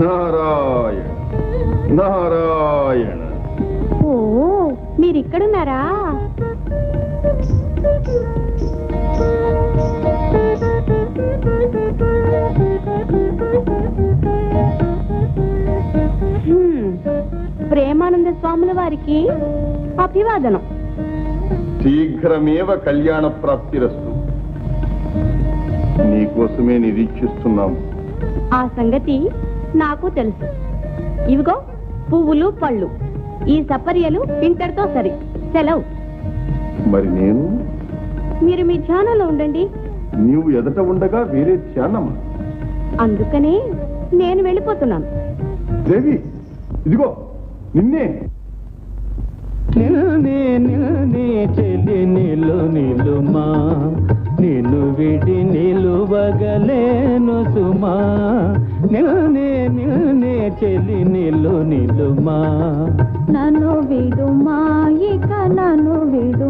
నారాయణ నారాయణ. ఓ మీరిక్కడున్నారా? ప్రేమానంద స్వాముల వారికి అభివాదనం. శీఘ్రమేవ కళ్యాణ ప్రాప్తిరస్తు నీకోసమే నిరీక్షిస్తున్నాం. ఆ సంగతి నాకు తెలుసు. ఇవిగో పువ్వులు పళ్ళు. ఈ సపర్యలు ఇంతటితో సరి. సెలవు. మరి నేను? మీరు మీ ధ్యానంలో ఉండండి. నీవు ఎదట ఉండగా వేరే ధ్యానం అందుకనే నేను వెళ్ళిపోతున్నాను. దేవి ఇదిగో. నిన్నే? నిల్నే నిల్నే చెలి నిలు నిలుమా. నిన్ను విడి నిలువగలేను సుమా. నిల్నే నిల్నే చెలి నిలు నిలుమా. నన్ను విడుమా ఇక నన్ను విడుమా.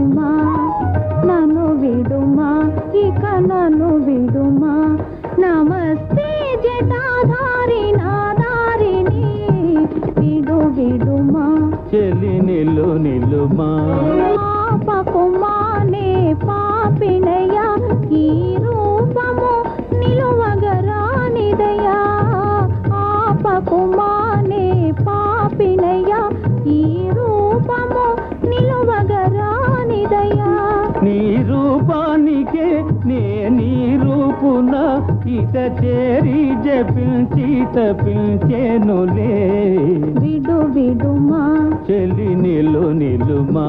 చెలి నిలు నిలుమా. పాపకుమానే పాపినయ ఈ రూపము నిలువగరానిదయా పాపకుమానే పాపినయ ఈ రూపానికే నే నీ రూపున ఇట చేరి జపించి తపించేనులే విడు విడుమా చెలి నిలు నిలుమా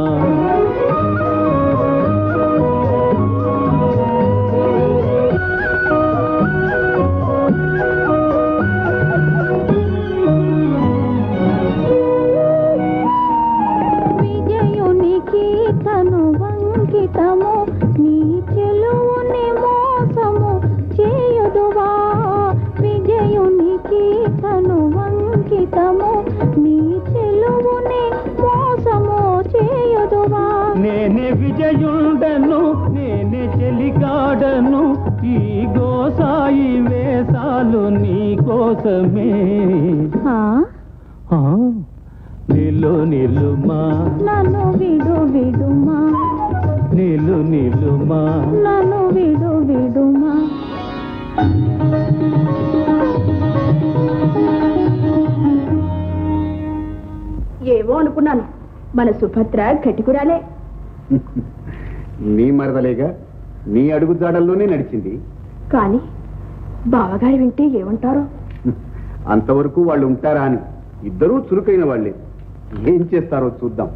కోసమే నిలు నిలుమా. నన్ను విడు విడుమా. నిలు నిలుమా. నన్ను విడు విడుమా. ఏవో అనుకున్నాను. మన సుభద్ర గట్టికురాలే నీ మరదలేగా నీ అడుగు జాడల్లోనే నడిచింది. కానీ బావగారి వింటే ఏమంటారో? అంతవరకు వాళ్ళు ఉంటారా అని. ఇద్దరూ చురుకైన వాళ్ళే. ఏం చేస్తారో చూద్దాం.